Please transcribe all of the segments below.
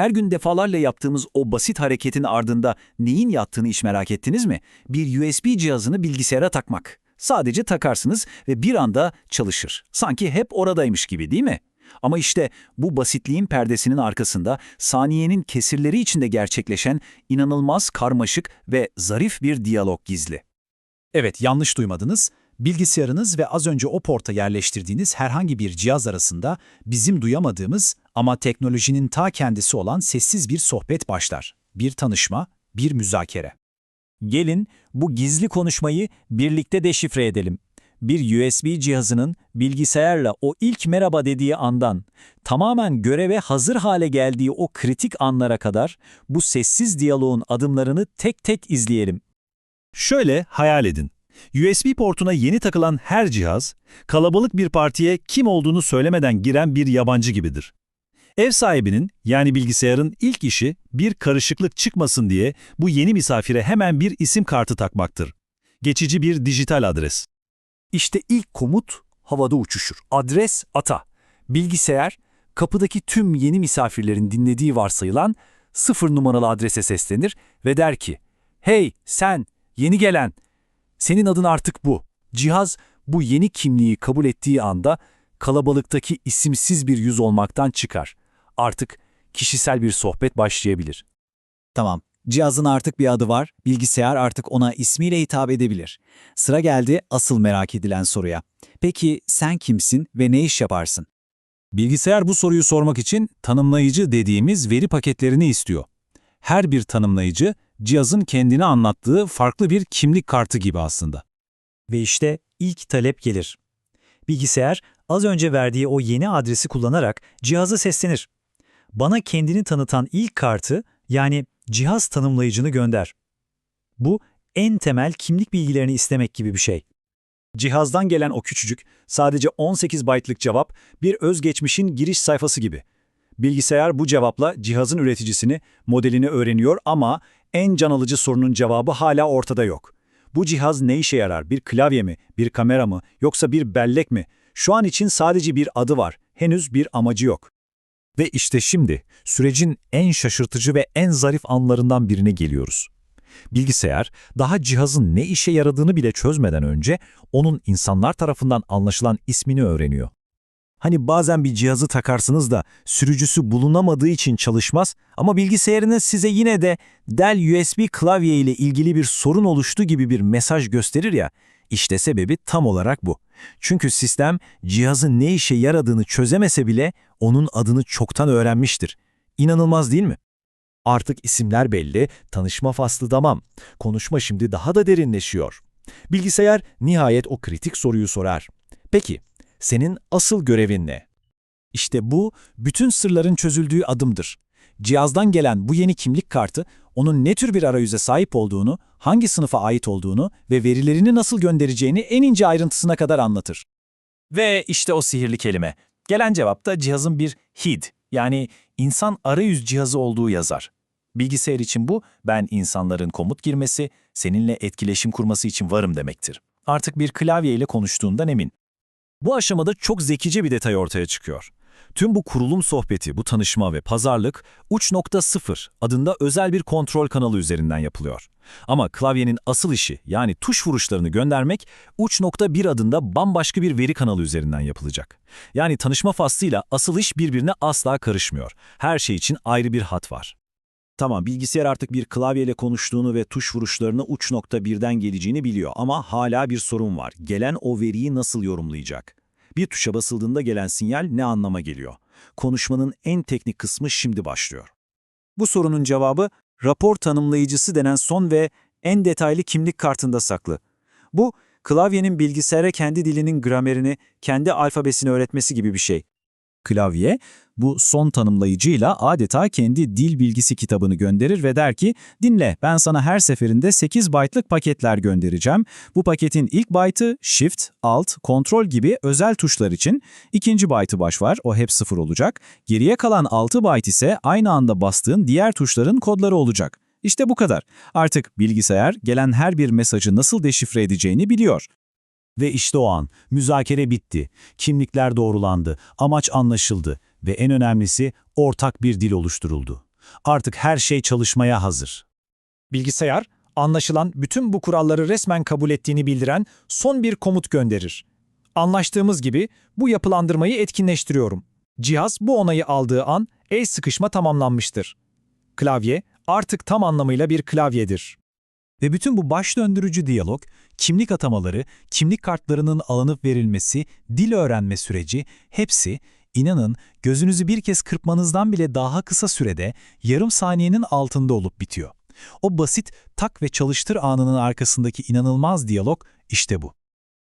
Her gün defalarla yaptığımız o basit hareketin ardında neyin yattığını hiç merak ettiniz mi? Bir USB cihazını bilgisayara takmak. Sadece takarsınız ve bir anda çalışır. Sanki hep oradaymış gibi değil mi? Ama işte bu basitliğin perdesinin arkasında saniyenin kesirleri içinde gerçekleşen inanılmaz karmaşık ve zarif bir diyalog gizli. Evet, yanlış duymadınız. Bilgisayarınız ve az önce o porta yerleştirdiğiniz herhangi bir cihaz arasında bizim duyamadığımız ama teknolojinin ta kendisi olan sessiz bir sohbet başlar. Bir tanışma, bir müzakere. Gelin bu gizli konuşmayı birlikte deşifre edelim. Bir USB cihazının bilgisayarla o ilk merhaba dediği andan tamamen göreve hazır hale geldiği o kritik anlara kadar bu sessiz diyaloğun adımlarını tek tek izleyelim. Şöyle hayal edin. USB portuna yeni takılan her cihaz, kalabalık bir partiye kim olduğunu söylemeden giren bir yabancı gibidir. Ev sahibinin yani bilgisayarın ilk işi bir karışıklık çıkmasın diye bu yeni misafire hemen bir isim kartı takmaktır. Geçici bir dijital adres. İşte ilk komut havada uçuşur. Adres ata. Bilgisayar, kapıdaki tüm yeni misafirlerin dinlediği varsayılan sıfır numaralı adrese seslenir ve der ki, ''Hey sen, yeni gelen, senin adın artık bu.'' Cihaz bu yeni kimliği kabul ettiği anda kalabalıktaki isimsiz bir yüz olmaktan çıkar. Artık kişisel bir sohbet başlayabilir. Tamam. Cihazın artık bir adı var, bilgisayar artık ona ismiyle hitap edebilir. Sıra geldi asıl merak edilen soruya. Peki sen kimsin ve ne iş yaparsın? Bilgisayar bu soruyu sormak için tanımlayıcı dediğimiz veri paketlerini istiyor. Her bir tanımlayıcı, cihazın kendini anlattığı farklı bir kimlik kartı gibi aslında. Ve işte ilk talep gelir. Bilgisayar az önce verdiği o yeni adresi kullanarak cihaza seslenir. Bana kendini tanıtan ilk kartı yani cihaz tanımlayıcını gönder. Bu en temel kimlik bilgilerini istemek gibi bir şey. Cihazdan gelen o küçücük, sadece 18 byte'lık cevap bir özgeçmişin giriş sayfası gibi. Bilgisayar bu cevapla cihazın üreticisini, modelini öğreniyor ama en can alıcı sorunun cevabı hala ortada yok. Bu cihaz ne işe yarar? Bir klavye mi, bir kamera mı, yoksa bir bellek mi? Şu an için sadece bir adı var, henüz bir amacı yok. Ve işte şimdi sürecin en şaşırtıcı ve en zarif anlarından birine geliyoruz. Bilgisayar, daha cihazın ne işe yaradığını bile çözmeden önce onun insanlar tarafından anlaşılan ismini öğreniyor. Hani bazen bir cihazı takarsınız da sürücüsü bulunamadığı için çalışmaz ama bilgisayarınız size yine de Dell USB klavye ile ilgili bir sorun oluştu gibi bir mesaj gösterir ya, işte sebebi tam olarak bu. Çünkü sistem cihazın ne işe yaradığını çözemese bile onun adını çoktan öğrenmiştir. İnanılmaz değil mi? Artık isimler belli, tanışma faslı tamam. Konuşma şimdi daha da derinleşiyor. Bilgisayar nihayet o kritik soruyu sorar. Peki, senin asıl görevin ne? İşte bu, bütün sırların çözüldüğü adımdır. Cihazdan gelen bu yeni kimlik kartı, onun ne tür bir arayüze sahip olduğunu, hangi sınıfa ait olduğunu ve verilerini nasıl göndereceğini en ince ayrıntısına kadar anlatır. Ve işte o sihirli kelime. Gelen cevapta cihazın bir HID, yani insan arayüz cihazı olduğu yazar. Bilgisayar için bu, ben insanların komut girmesi, seninle etkileşim kurması için varım demektir. Artık bir klavye ile konuştuğundan emin. Bu aşamada çok zekice bir detay ortaya çıkıyor. Tüm bu kurulum sohbeti, bu tanışma ve pazarlık uç nokta sıfır adında özel bir kontrol kanalı üzerinden yapılıyor. Ama klavyenin asıl işi yani tuş vuruşlarını göndermek uç nokta bir adında bambaşka bir veri kanalı üzerinden yapılacak. Yani tanışma faslıyla asıl iş birbirine asla karışmıyor. Her şey için ayrı bir hat var. Tamam bilgisayar artık bir klavyeyle konuştuğunu ve tuş vuruşlarını uç nokta birden geleceğini biliyor ama hala bir sorun var. Gelen o veriyi nasıl yorumlayacak? Bir tuşa basıldığında gelen sinyal ne anlama geliyor? Konuşmanın en teknik kısmı şimdi başlıyor. Bu sorunun cevabı rapor tanımlayıcısı denen son ve en detaylı kimlik kartında saklı. Bu, klavyenin bilgisayara kendi dilinin gramerini, kendi alfabesini öğretmesi gibi bir şey. Klavye, bu son tanımlayıcıyla adeta kendi dil bilgisi kitabını gönderir ve der ki, dinle ben sana her seferinde 8 byte'lık paketler göndereceğim. Bu paketin ilk byte'ı Shift, Alt, Kontrol gibi özel tuşlar için, ikinci byte'ı baş var, o hep sıfır olacak. Geriye kalan 6 byte ise aynı anda bastığın diğer tuşların kodları olacak. İşte bu kadar. Artık bilgisayar gelen her bir mesajı nasıl deşifre edeceğini biliyor. Ve işte o an müzakere bitti, kimlikler doğrulandı, amaç anlaşıldı ve en önemlisi ortak bir dil oluşturuldu. Artık her şey çalışmaya hazır. Bilgisayar, anlaşılan bütün bu kuralları resmen kabul ettiğini bildiren son bir komut gönderir. Anlaştığımız gibi bu yapılandırmayı etkinleştiriyorum. Cihaz bu onayı aldığı an el sıkışma tamamlanmıştır. Klavye artık tam anlamıyla bir klavyedir. Ve bütün bu baş döndürücü diyalog, kimlik atamaları, kimlik kartlarının alınıp verilmesi, dil öğrenme süreci, hepsi, inanın gözünüzü bir kez kırpmanızdan bile daha kısa sürede yarım saniyenin altında olup bitiyor. O basit tak ve çalıştır anının arkasındaki inanılmaz diyalog işte bu.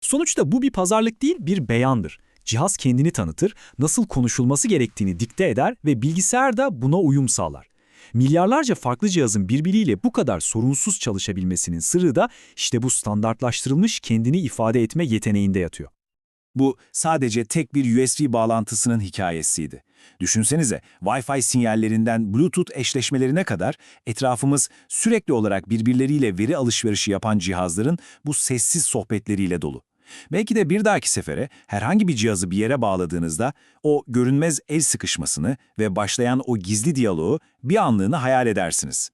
Sonuçta bu bir pazarlık değil, bir beyandır. Cihaz kendini tanıtır, nasıl konuşulması gerektiğini dikte eder ve bilgisayar da buna uyum sağlar. Milyarlarca farklı cihazın birbiriyle bu kadar sorunsuz çalışabilmesinin sırrı da işte bu standartlaştırılmış kendini ifade etme yeteneğinde yatıyor. Bu sadece tek bir USB bağlantısının hikayesiydi. Düşünsenize, Wi-Fi sinyallerinden Bluetooth eşleşmelerine kadar etrafımız sürekli olarak birbirleriyle veri alışverişi yapan cihazların bu sessiz sohbetleriyle dolu. Belki de bir dahaki sefere herhangi bir cihazı bir yere bağladığınızda o görünmez el sıkışmasını ve başlayan o gizli diyaloğu bir anlığına hayal edersiniz.